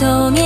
정이